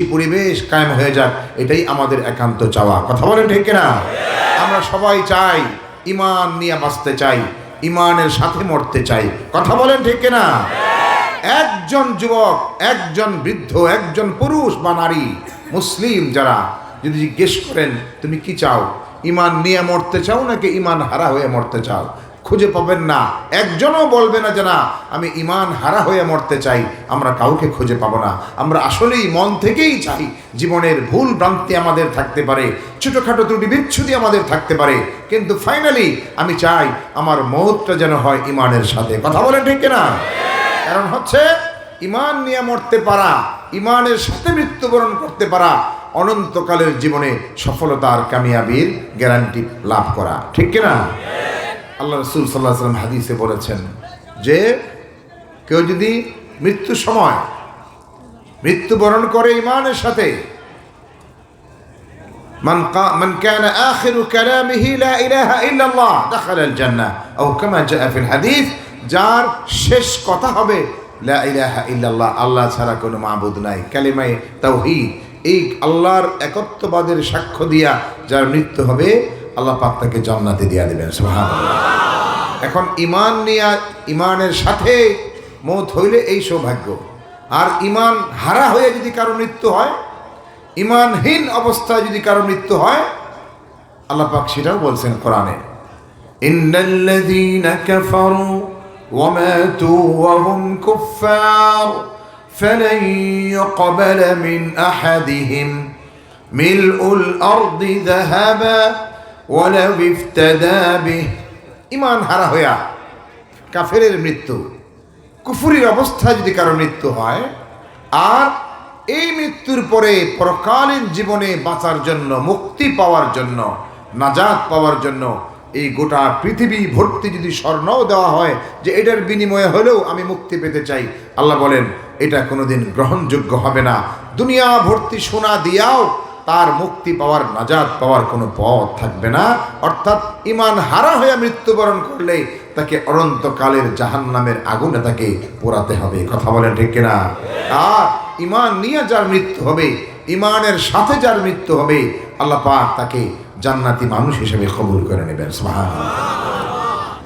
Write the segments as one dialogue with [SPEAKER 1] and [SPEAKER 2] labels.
[SPEAKER 1] পরিবেশ কায়েম হয়ে যাক, এটাই আমাদের একান্ত চাওয়া। কথা বলেন ঠিক না আমরা সবাই চাই ইমান নিয়ে বাঁচতে চাই ইমানের সাথে মরতে চাই। কথা বলেন ঠিক না একজন যুবক, একজন বৃদ্ধ, একজন পুরুষ বা নারী, মুসলিম যারা, যদি জিজ্ঞেস করেন, তুমি কি চাও? ইমান নিয়ে মরতে চাও নাকি ইমান হারা হয়ে মরতে চাও? খুঁজে পাবেন না। একজনও বলবে না যে, না, আমি ইমান হারা হয়ে মরতে চাই, আমরা কাউকে খুঁজে পাবো না। আমরা আসলেই মন থেকেই চাই জীবনের ভুল ভ্রান্তি আমাদের থাকতে পারে, ছোটোখাটো ত্রুটি বিচ্ছুতি আমাদের থাকতে পারে। কিন্তু ফাইনালি আমি চাই আমার মহৎটা যেন হয় ইমানের সাথে। কথা বলেন ঠিক না কারণ হচ্ছে ইমান নিয়ে মরতে পারা ইমানের সাথে মৃত্যুবরণ করতে পারা, অনন্তকালের জীবনে সফলতার কামিয়াবির গ্যারান্টি লাভ করা। ঠিক কিনা? আল্লাহ রসুল সাল্লাহ সাল্লাম হাদিসে বলেছেন যে কেউ যদি মৃত্যু সময় মৃত্যুবরণ করে ইমানের সাথে من قا من كان آخر كلامه لا إله إلا الله دخل الجنة أو كما جاء في الحديث যার শেষ কথা হবে লা ইলাহা ইল্লাল্লাহ আল্লাহ ছাড়া কোনো মাবুদ নাই কালিমায়ে তাওহীদ এই আল্লাহর একত্ববাদের সাক্ষ্য দিয়া যার মৃত্যু হবে আল্লাহ পাক তাকে জান্নাতে দিয়া দেবেন সুবহানাল্লাহ এখন ইমান নিয়া ইমানের সাথে মৌত হইলে এই সৌভাগ্য আর ইমান হারা হয়ে যদি কারো মৃত্যু হয় ইমানহীন অবস্থায় যদি কারো মৃত্যু হয় আল্লাহ পাক সেটাও বলছেন কোরআনে ইন্নাল্লাযীনা কাফারু ওয়া মাতু ওয়া হুম কুফফার فلن يقبل من أحدهم ملء الأرض ذهبا ولو افتدى به ইমান হারা হইয়া কাফেরের মৃত্যু, কুফুরির অবস্থায় যদি কারও মৃত্যু হয়, আর এই মৃত্যুর পরে পরকালীন জীবনে বাঁচার জন্য, মুক্তি পাওয়ার জন্য, নাজাত পাওয়ার জন্য এই গোটা পৃথিবী ভর্তি যদি স্বর্ণও দেওয়া হয়, যে এটার বিনিময়ে হলেও আমি মুক্তি পেতে চাই, আল্লাহ বলেন, এটা কোনোদিন গ্রহণযোগ্য হবে না। দুনিয়া ভর্তি সোনা দিয়াও তার মুক্তি পাওয়ার নাজাদ পাওয়ার কোনো পথ থাকবে না। অর্থাৎ ইমান হারা হয়ে মৃত্যুবরণ করলে তাকে অনন্তকালের জাহান নামের আগুনে তাকে পোড়াতে হবে। কথা বলেন ঠিক কিনা? আর ইমান নিয়ে যার মৃত্যু হবে ইমানের সাথে যার মৃত্যু হবে, আল্লাহ পাক তাকে জান্নাতি মানুষ হিসেবে কবুল করে নেবেন।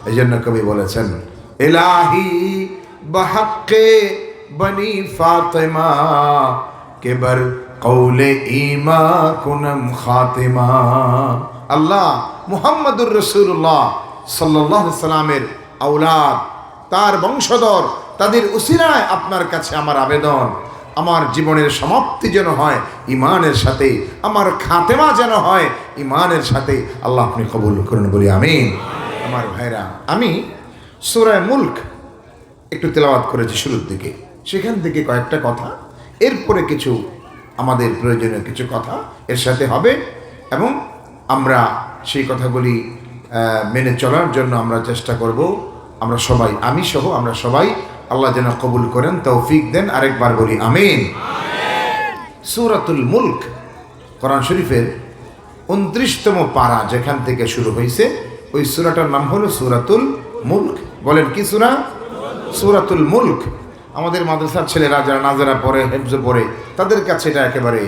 [SPEAKER 1] এই জন্য কবি বলেছেন এলাহি বাহাক্কে বনি ফাতেমা, কেবর কৌলে ইমা কুনম খাতেমা। আল্লাহ মুহাম্মদুর রসুল্লাহ সাল্লাহ সাল্লামের আউলাদ তার বংশধর, তাদের উসিরায় আপনার কাছে আমার আবেদন। আমার জীবনের সমাপ্তি যেন হয় ইমানের সাথে, আমার খাতেমা যেন হয় ইমানের সাথে আল্লাহ আপনি কবুল করুন বলি আমি আমার ভাইরা, আমি সুরায় মুল্ক একটু তেলাওয়াত করেছি শুরুর দিকে। সেখান থেকে কয়েকটা কথা, এরপরে কিছু আমাদের প্রয়োজনীয় কিছু কথা এর সাথে হবে এবং আমরা সেই কথাগুলি মেনে চলার জন্য আমরা চেষ্টা করব। আমরা সবাই আমি সহ আমরা সবাই আল্লাহ যেন কবুল করেন তৌফিক দেন। আরেকবার বলি আমিন। সুরাতুল মুল্ক কোরআন শরীফের উনত্রিশতম পারা যেখান থেকে শুরু হয়েছে ওই সুরাটার নাম হলো সুরাতুল মুল্ক। বলেন কি সুরা? সুরাতুল মুল্ক। আমাদের মাদ্রাসার ছেলেরা যারা নাজারা পড়ে, হেফজ পড়ে, তাদের কাছে এটা একেবারে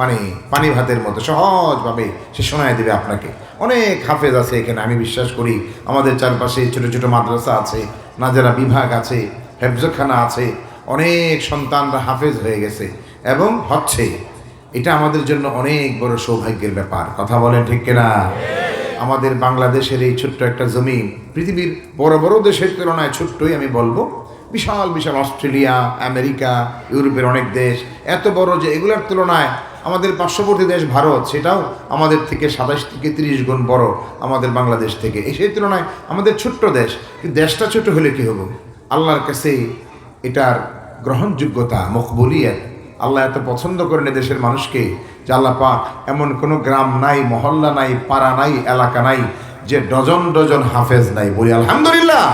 [SPEAKER 1] মানে পানি ভাতের মতো, সহজভাবে সে শোনায় দেবে আপনাকে। অনেক হাফেজ আছে এখানে, আমি বিশ্বাস করি আমাদের চারপাশে ছোট ছোট মাদ্রাসা আছে, নাজারা বিভাগ আছে, হেফজখানা আছে, অনেক সন্তানরা হাফেজ হয়ে গেছে এবং হচ্ছে এটা আমাদের জন্য অনেক বড় সৌভাগ্যের ব্যাপার। কথা বলেন ঠিক কিনা? আমাদের বাংলাদেশের এই ছোট্ট একটা জমি, পৃথিবীর বড় বড় দেশের তুলনায় ছোট্টই আমি বলব বিশাল বিশাল অস্ট্রেলিয়া, আমেরিকা, ইউরোপের অনেক দেশ, এত বড় যে এগুলোর তুলনায় আমাদের পার্শ্ববর্তী দেশ ভারত, সেটাও আমাদের থেকে সাতাশ থেকে তিরিশ গুণ বড় আমাদের বাংলাদেশ থেকে। সেই তুলনায় আমাদের ছোট্ট দেশ দেশটা ছোট হলে কি হব? আল্লাহর কাছে এটার গ্রহণযোগ্যতা, মকবুলিয়ত। আল্লাহ এত পছন্দ করেন দেশের মানুষকে যে আল্লাহ পাক এমন কোনো গ্রাম নাই, মহল্লা নাই, পাড়া নাই, এলাকা নাই, যে ডজন ডজন হাফেজ নাই। বলি আলহামদুলিল্লাহ।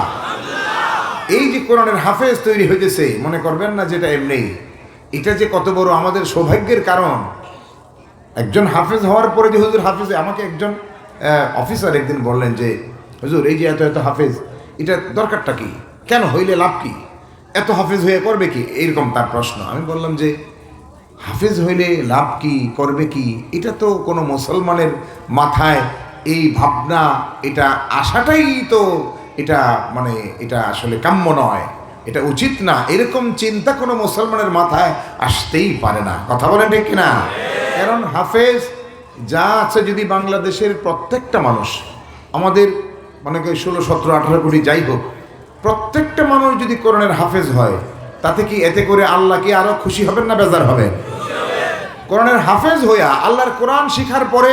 [SPEAKER 1] এই যে কোরআনের হাফেজ তৈরি হইতেছে, মনে করবেন না যেটা এমনি। এটা যে কত বড় আমাদের সৌভাগ্যের কারণ। একজন হাফেজ হওয়ার পরে যে হুজুর হাফেজ, আমাকে একজন অফিসার একদিন বললেন যে, হুজুর, এই যে এত এত হাফেজ, এটা দরকারটা কি? কেন হইলে লাভ কি? এত হাফেজ হয়ে করবে কি? এইরকম তার প্রশ্ন। আমি বললাম যে, হাফেজ হইলে লাভ কি, করবে কি? এটা তো কোনো মুসলমানের মাথায় এই ভাবনা, এটা আসাটাই তো এটা মানে এটা আসলে কাম্য নয়। এটা উচিত না। এরকম চিন্তা কোনো মুসলমানের মাথায় আসতেই পারে না। কথা বলেন ঠিক না কারণ হাফেজ যা আছে যদি বাংলাদেশের প্রত্যেকটা মানুষ, আমাদের মানে ষোলো, সতেরো, আঠারো কোটি যাই হোক, প্রত্যেকটা মানুষ যদি কোরআনের হাফেজ হয়, তাতে কি এতে করে আল্লাহ কি আরও খুশি হবেন না বেজার হবেন? কোরআনের হাফেজ হইয়া আল্লাহর কোরআন শিখার পরে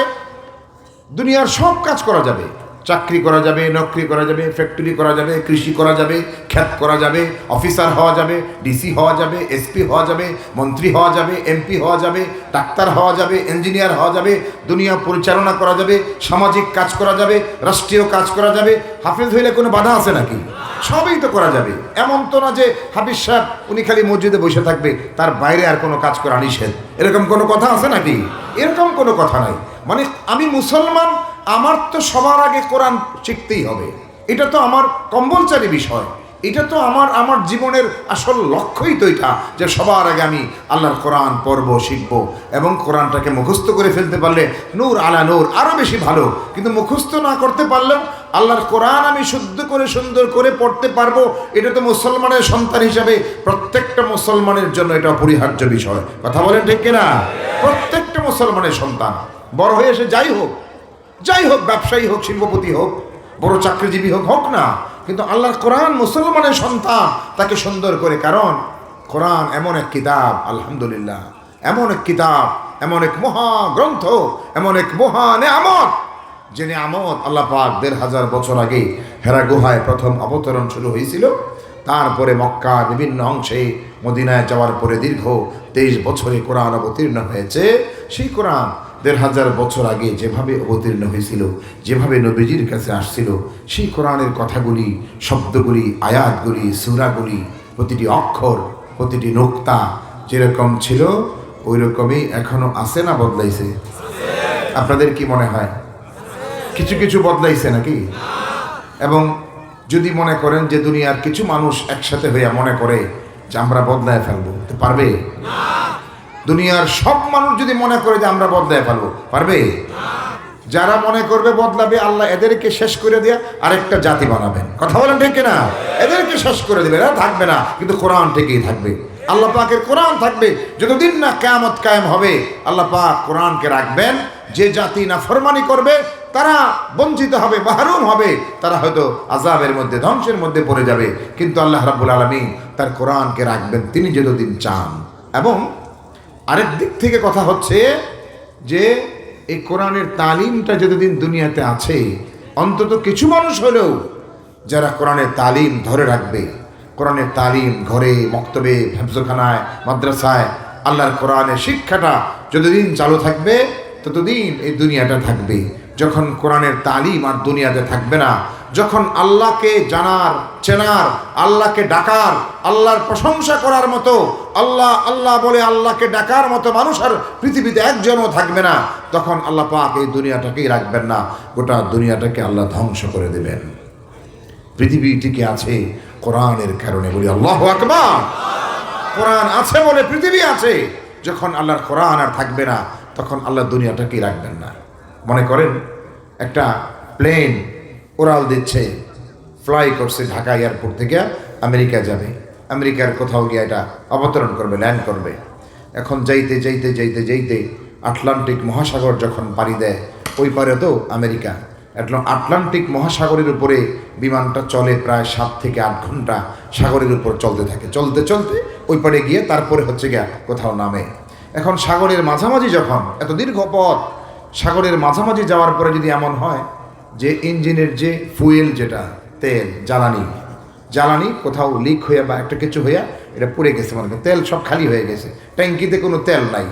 [SPEAKER 1] দুনিয়ার সব কাজ করা যাবে। চাকরি করা যাবে, নকরি করা যাবে ফ্যাক্টরি করা যাবে, কৃষি করা যাবে খ্যাত করা যাবে অফিসার হওয়া যাবে ডিসি হওয়া যাবে এসপি হওয়া যাবে, মন্ত্রী হওয়া যাবে এমপি হওয়া যাবে, ডাক্তার হওয়া যাবে ইঞ্জিনিয়ার হওয়া যাবে, দুনিয়া পরিচালনা করা যাবে, সামাজিক কাজ করা যাবে, রাষ্ট্রীয় কাজ করা যাবে। হাফিজ হইলে কোনো বাধা আছে নাকি? সবই তো করা যাবে। এমন তো না যে হাফিজ সাহেব, উনি খালি মসজিদে বসে থাকবে, তার বাইরে আর কোনো কাজ করা নিষেধ। এরকম কোনো কথা আছে নাকি? এরকম কোনো কথা নাই। মানে আমি মুসলমান আমার তো সবার আগে কোরআন শিখতেই হবে। এটা তো আমার কম্বলচারী বিষয়। এটা তো আমার আমার জীবনের আসল লক্ষ্যই তো এটা যে সবার আগে আমি আল্লাহর কোরআন পর্ব শিখব এবং কোরআনটাকে মুখস্থ করে ফেলতে পারলে নূর আলা নূর আরও বেশি ভালো। কিন্তু মুখস্থ না করতে পারলেও আল্লাহর কোরআন আমি শুদ্ধ করে, সুন্দর করে পড়তে পারব, এটা তো মুসলমানের সন্তান হিসাবে প্রত্যেকটা মুসলমানের জন্য এটা অপরিহার্য বিষয়। কথা বলেন ঠিক কিনা? প্রত্যেকটা মুসলমানের সন্তান। বড় হয়ে এসে যাই হোক যাই হোক, ব্যবসায়ী হোক, শিল্পপতি হোক, বড় চাকরিজীবী হোক হোক না, কিন্তু আল্লাহর কোরআন মুসলমানের সন্তান, তাকে সুন্দর করে, কারণ কোরআন এমন এক কিতাব, আলহামদুলিল্লাহ, এমন এক কিতাব, এমন এক মহা গ্রন্থ, এমন এক মহা নেয়ামত, যে নেয়ামত আল্লাহ পাক দেড় হাজার বছর আগে হেরা গুহায় প্রথম অবতরণ শুরু হয়েছিল। তারপরে মক্কা বিভিন্ন অংশে মদিনায় যাওয়ার পরে দীর্ঘ তেইশ বছরে কোরআন অবতীর্ণ হয়েছে। সেই কোরআন দেড় হাজার বছর আগে যেভাবে অবতীর্ণ হয়েছিল, যেভাবে নবীজির কাছে আসছিল, সেই কোরআনের কথাগুলি, শব্দগুলি, আয়াতগুলি, সুরাগুলি, প্রতিটি অক্ষর, প্রতিটি নোক্তা যেরকম ছিল ওই রকমই এখনও আছে না বদলাইছে? আপনাদের কি মনে হয়? কিছু কিছু বদলাইছে নাকি? এবং যদি মনে করেন যে দুনিয়ার কিছু মানুষ একসাথে হইয়া মনে করে যে আমরা বদলায় ফেলব পারবে? দুনিয়ার সব মানুষ যদি মনে করে যে আমরা বদলায় ফেলব, পারবে? যারা মনে করবে বদলাবে, আল্লাহ এদেরকে শেষ করে দিয়ে আরেকটা জাতি বানাবেন। কথা বলেন ঠিক না এদেরকে শেষ করে দেবে এরা থাকবে না, কিন্তু কোরআন থেকেই থাকবে। আল্লাহ পাকের কোরআন থাকবে, যতদিন না কেয়ামত কায়েম হবে, আল্লাহ পাক কোরআনকে রাখবেন। যে জাতি না ফরমানি করবে, তারা বঞ্চিত হবে বাহারুম হবে, তারা হয়তো আজাবের মধ্যে, ধ্বংসের মধ্যে পড়ে যাবে। কিন্তু আল্লাহ রাব্বুল আলমী তার কোরআনকে রাখবেন, তিনি যতদিন চান। এবং আরেক দিক থেকে কথা হচ্ছে যে এই কোরআনের তালিমটা যতদিন দুনিয়াতে আছে, অন্তত কিছু মানুষ হলেও যারা কোরআনের তালিম ধরে রাখবে, কোরআনের তালিম ঘরে, মক্তবে, হেফজখানায়, মাদ্রাসায়, আল্লাহর কোরআনের শিক্ষাটা যতদিন চালু থাকবে, ততদিন এই দুনিয়াটা থাকবে। যখন কোরআনের তালিম আর দুনিয়াতে থাকবে না, যখন আল্লাহকে জানার, চেনার, আল্লাহকে ডাকার, আল্লাহর প্রশংসা করার মতো, আল্লাহ আল্লাহ বলে আল্লাহকে ডাকার মতো মানুষ আর পৃথিবীতে একজনও থাকবে না, তখন আল্লাহ পাক এই দুনিয়াটাকেই রাখবেন না, গোটা দুনিয়াটাকে আল্লাহ ধ্বংস করে দেবেন। পৃথিবী টিকে আছে কোরআনের কারণে বলি আল্লাহ আকবার। কোরআন আছে বলে পৃথিবী আছে, যখন আল্লাহর কোরআন আর থাকবে না, তখন আল্লাহ দুনিয়াটাকেই রাখবেন না। মনে করেন, একটা প্লেন ওরাল দিচ্ছে ফ্লাই করছে ঢাকা এয়ারপোর্ট থেকে, আমেরিকা যাবে। আমেরিকার কোথাও গিয়ে এটা অবতরণ করবে ল্যান্ড করবে। এখন যাইতে যাইতে যাইতে যাইতে আটলান্টিক মহাসাগর যখন পাড়ি দেয়, ওই পারে তো আমেরিকা। আটলান্টিক মহাসাগরের উপরে বিমানটা চলে প্রায় সাত থেকে আট ঘণ্টা সাগরের উপর চলতে থাকে। চলতে চলতে ওই পারে গিয়ে তারপরে হচ্ছে গিয়া কোথাও নামে। এখন সাগরের মাঝামাঝি যখন, এত দীর্ঘ পথ সাগরের মাঝামাঝি যাওয়ার পরে যদি এমন হয় যে ইঞ্জিনের যে ফুয়েল যেটা, তেল, জ্বালানি জ্বালানি কোথাও লিক হয়ে বা একটা কিছু হইয়া এটা পুড়ে গেছে মানে তেল সব খালি হয়ে গেছে, ট্যাঙ্কিতে কোনো তেল নাই।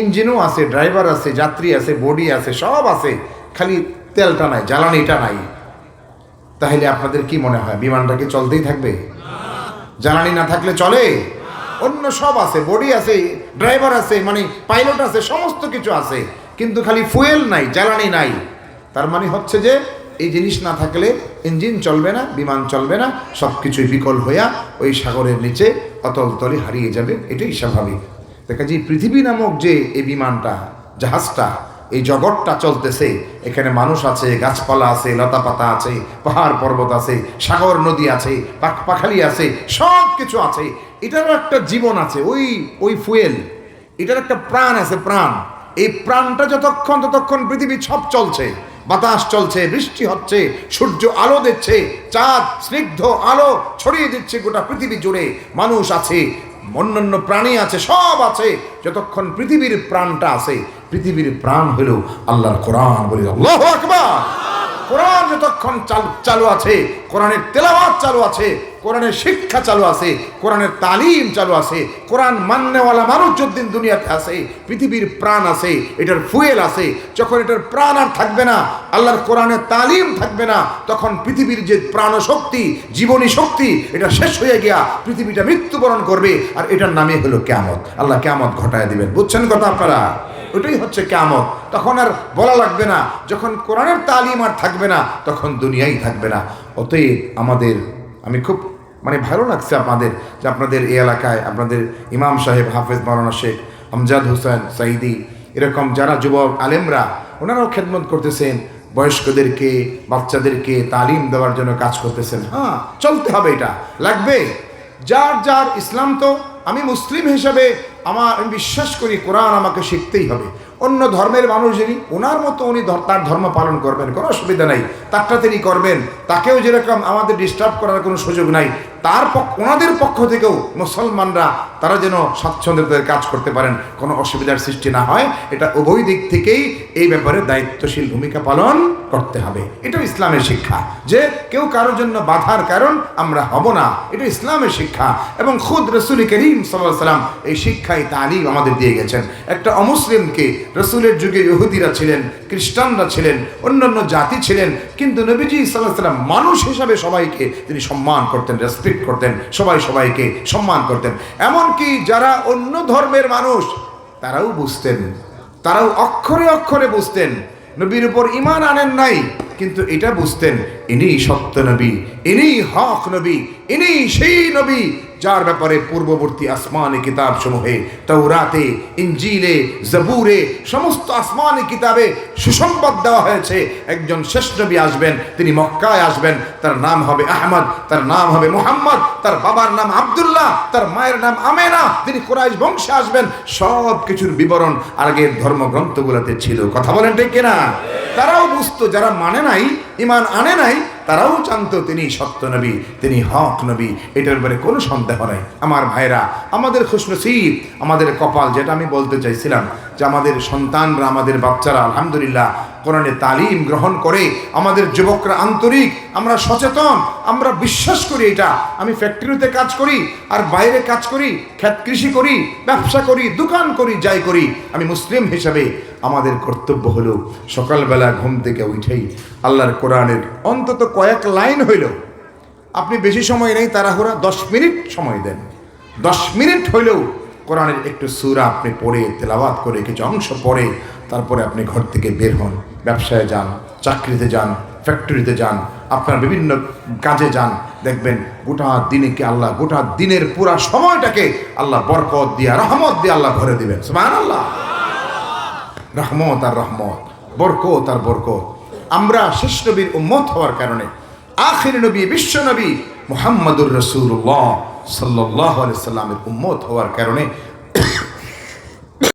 [SPEAKER 1] ইঞ্জিনও আছে, ড্রাইভার আছে, যাত্রী আছে, বডি আছে, সব আছে, খালি তেলটা নাই, জ্বালানিটা নাই। তাহলে আপনাদের কি মনে হয়, বিমানটা কি চলতেই থাকবে? জ্বালানি না থাকলে চলে? অন্য সব আছে, বডি আছে, ড্রাইভার আছে মানে পাইলট আছে, সমস্ত কিছু আছে। কিন্তু খালি ফুয়েল নাই, জ্বালানি নাই। তার মানে হচ্ছে যে, এই জিনিস না থাকলে ইঞ্জিন চলবে না, বিমান চলবে না সব কিছুই বিকল হইয়া ওই সাগরের নিচে অতল তলে হারিয়ে যাবে, এটাই স্বাভাবিক। দেখা যায়, পৃথিবী নামক যে এই বিমানটা, জাহাজটা, এই জগৎটা চলতেছে, এখানে মানুষ আছে, গাছপালা আছে, লতাপাতা আছে, পাহাড় পর্বত আছে, সাগর নদী আছে পাখ পাখালি আছে সব কিছু আছে। এটারও একটা জীবন আছে, ওই ওই ফুয়েল। এটার একটা প্রাণ আছে, প্রাণ। এই প্রাণটা যতক্ষণ ততক্ষণ পৃথিবী সব চলছে, বাতাস চলছে, বৃষ্টি হচ্ছে, সূর্য আলো দিচ্ছে, চাঁদ স্নিগ্ধ আলো ছড়িয়ে দিচ্ছে গোটা পৃথিবী জুড়ে, মানুষ আছে, অন্যান্য প্রাণী আছে, সব আছে। যতক্ষণ পৃথিবীর প্রাণটা আছে, পৃথিবীর প্রাণ হলো আল্লাহর কোরআন বলি আল্লাহ আকবার। কোরআন যতক্ষণ চালু আছে, কোরআনের তেলাওয়াত চালু আছে কোরআনের শিক্ষা চালু আছে, কোরআনের তালিম চালু আছে, কোরআন মান্যওয়ালা মানুষ যতদিন দুনিয়াতে আছে, পৃথিবীর প্রাণ আছে, এটার ফুয়েল আছে, যখন এটার প্রাণ আর থাকবে না, আল্লাহর কোরআনের তালিম থাকবে না, তখন পৃথিবীর যে প্রাণ শক্তি জীবনী শক্তি, এটা শেষ হয়ে গিয়া পৃথিবীটা মৃত্যুবরণ করবে, আর এটার নামে হলো কেমত আল্লাহ কেমত ঘটায় দিবেন। বুঝছেন কথা আপনারা? ওটাই হচ্ছে কেমত তখন আর বলা লাগবে না, যখন কোরআনের তালিম আর থাকবে না, তখন দুনিয়াই থাকবে না। অতএব আমাদের আমি খুব মানে ভালো লাগছে আপনাদের যে আপনাদের এই এলাকায় আপনাদের ইমাম সাহেব, হাফেজ মারানা শেখ আমজাদ হোসেন সাইদি এরকম যারা যুবক আলেমরা, ওনারাও খেদমত করতেছেন, বয়স্কদেরকে, বাচ্চাদেরকে তালিম দেওয়ার জন্য কাজ করতেছেন। হ্যাঁ চলতে হবে এটা। লাগবে? যার যার ইসলাম তো আমি মুসলিম হিসাবে আমার, আমি বিশ্বাস করি কোরআন আমাকে শিখতেই হবে। অন্য ধর্মের মানুষ যিনি ওনার মতো উনি তার ধর্ম পালন করবেন, কোনো অসুবিধা নাই। তারটা তিনি করবেন, তাকেও যেরকম আমাদের ডিস্টার্ব করার কোনো সুযোগ নাই তার ওনাদের পক্ষ থেকেও মুসলমানরা তারা যেন স্বাচ্ছন্দ্যে তাদের কাজ করতে পারেন, কোনো অসুবিধার সৃষ্টি না হয়। এটা উভয় দিক থেকেই এই ব্যাপারে দায়িত্বশীল ভূমিকা পালন করতে হবে। এটা ইসলামের শিক্ষা যে কেউ কারোর জন্য বাধার কারণ আমরা হব না। এটা ইসলামের শিক্ষা এবং খুদ রসুল করিম সাল্লাহ সাল্লাম এই শিক্ষায় তালিম আমাদের দিয়ে গেছেন। একটা অমুসলিমকে রসুলের যুগে ইহুদিরা ছিলেন খ্রিস্টানরা ছিলেন, অন্যান্য জাতি ছিলেন, কিন্তু নবীজি সাল্লাহ সাল্লাম মানুষ হিসাবে সবাইকে তিনি সম্মান করতেন রেসপেক্ট করতেন, সবাই সবাইকে সম্মান করতেন। এমনকি যারা অন্য ধর্মের মানুষ, তারাও বুঝতেন, তারাও অক্ষরে অক্ষরে বুঝতেন, নবীর উপর ইমান আনেন নাই, কিন্তু এটা বুঝতেন ইনি সত্য নবী ইনি হক নবী ইনি সেই নবী যার ব্যাপারে পূর্ববর্তী আসমানি কিতাব সমূহে তৌরাতে ইঞ্জিলে জবুরে, সমস্ত আসমানি কিতাবে সুসংবাদ দেওয়া হয়েছে। একজন শেষ আসবেন, তিনি মক্কায় আসবেন, তার নাম হবে আহমদ, তার নাম হবে মোহাম্মদ, তার বাবার নাম আব্দুল্লাহ, তার মায়ের নাম আমেনা, তিনি কোরাইশ বংশে আসবেন। সব কিছুর বিবরণ আগের ধর্মগ্রন্থগুলোতে ছিল। কথা বলেন ঠিক কিনা? তারাও বুঝতো, যারা মানে নাই ইমান আনে নাই তারাও জানতো তিনি সত্য নবী, তিনি হক নবী, এটার ব্যাপারে কোনো সন্দেহ নাই। আমার ভাইরা, আমাদের খুশনসিব, আমাদের কপাল, যেটা আমি বলতে চাইছিলাম, যে আমাদের সন্তানরা, আমাদের বাচ্চারা, আলহামদুলিল্লাহ, কোরআনে তালিম গ্রহণ করে, আমাদের যুবকরা আন্তরিক, আমরা সচেতন, আমরা বিশ্বাস করি এটা। আমি ফ্যাক্টরিতে কাজ করি, আর বাইরে কাজ করি খ্যাত কৃষি করি, ব্যবসা করি, দোকান করি, যাই করি, আমি মুসলিম হিসাবে আমাদের কর্তব্য হলো সকালবেলা ঘুম থেকে উঠেই আল্লাহর কোরআনের অন্তত কয়েক লাইন হইল। আপনি বেশি সময় নেই, তাড়াহুড়া, দশ মিনিট সময় দেন। দশ মিনিট হইলেও কোরআনের একটু সুরা আপনি পড়ে, তেলাওয়াত করে, কিছু অংশ পড়ে, তারপরে আপনি ঘর থেকে বের হন, ব্যবসায় যান, চাকরিতে যান, ফ্যাক্টরিতে যান, আপনার বিভিন্ন কাজে যান, দেখবেন গোটা দিনে কি আল্লাহ, গোটা দিনের পুরা সময়টাকে আল্লাহ বরকত দিয়ে, রহমত দিয়ে আল্লাহ ভরে দিবেন। সুবহান আল্লাহ রহমত আর রহমত, বরকত আর বরকত। আমরা শেষ নবীর উম্মত হওয়ার কারণে আখির নবী, বিশ্ব নবী মোহাম্মদুর রসুল্লাহ সাল্লাহ সাল্লামের উম্মত হওয়ার কারণে